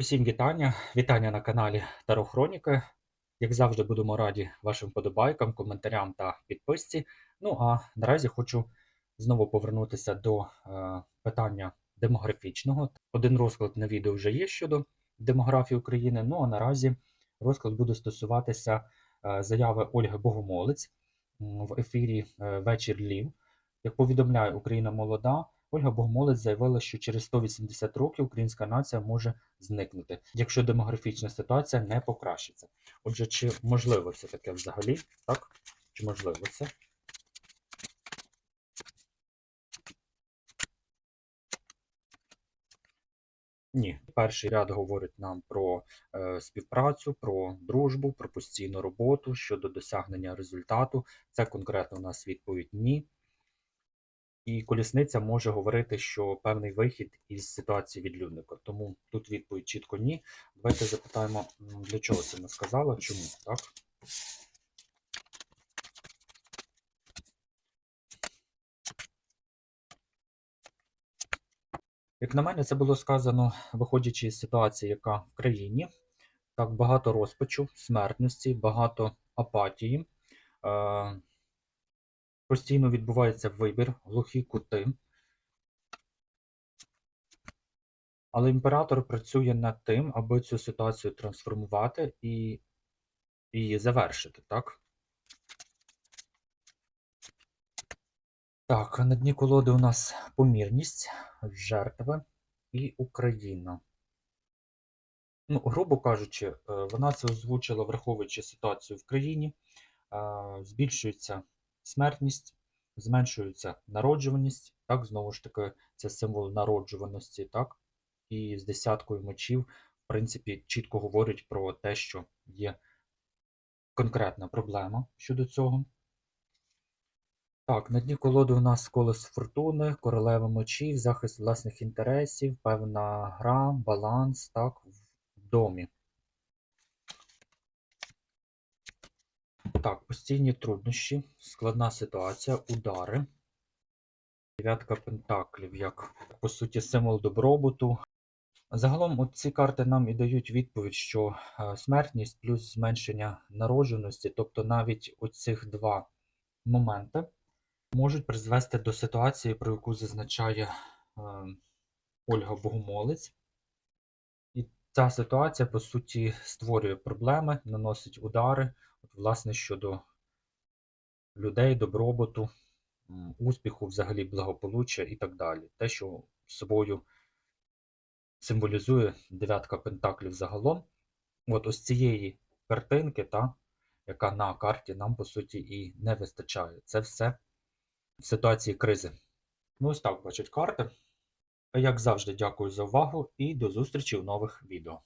Усім вітання, вітання на каналі Таро Хроніки. Як завжди, будемо раді вашим подобайкам, коментарям та підписці. Ну а наразі хочу знову повернутися до е, питання демографічного. Один розклад на відео вже є щодо демографії України. Ну а наразі розклад буде стосуватися е, заяви Ольги Богомолець в ефірі е, Вечір Лів. Як повідомляє Україна молода, Ольга Богомолець заявила, що через 180 років українська нація може зникнути, якщо демографічна ситуація не покращиться. Отже, чи можливо це таке взагалі? Так? Чи можливо це? Ні, перший ряд говорить нам про е, співпрацю, про дружбу, про постійну роботу щодо досягнення результату. Це конкретно у нас відповідь ні. І колісниця може говорити, що певний вихід із ситуації відлюдника. Тому тут відповідь чітко ні. Давайте запитаємо, для чого це не сказала, чому, так? Як на мене, це було сказано, виходячи з ситуації, яка в країні. Так, багато розпачу, смертності, багато апатії. Е, постійно відбувається вибір, глухі кути. Але імператор працює над тим, аби цю ситуацію трансформувати і її завершити, так? Так, на дні колоди у нас помірність, жертви і Україна. Ну, грубо кажучи, е, вона це озвучила, враховуючи ситуацію в країні, е, збільшується смертність, зменшується народжуваність, так, знову ж таки, це символ народжуваності, так, і з десяткою мечів, в принципі, чітко говорить про те, що є конкретна проблема щодо цього. Так, на дні колоди у нас колес фортуни, королева мечів, захист власних інтересів, певна гра, баланс, так, в домі. Так, постійні труднощі, складна ситуація, удари. Дев'ятка пентаклів, як по суті символ добробуту. Загалом от ці карти нам і дають відповідь, що е, смертність плюс зменшення народженості, тобто навіть оцих два моменти можуть призвести до ситуації, про яку зазначає е, Ольга Богомолець. І ця ситуація, по суті, створює проблеми, наносить удари, власне, щодо людей, добробуту, успіху, взагалі благополуччя і так далі. Те, що собою символізує дев'ятка пентаклів загалом. От ось цієї картинки, та, яка на карті, нам, по суті, і не вистачає. Це все в ситуації кризи. Ну, ось так бачать карти. Як завжди, дякую за увагу і до зустрічі в нових відео.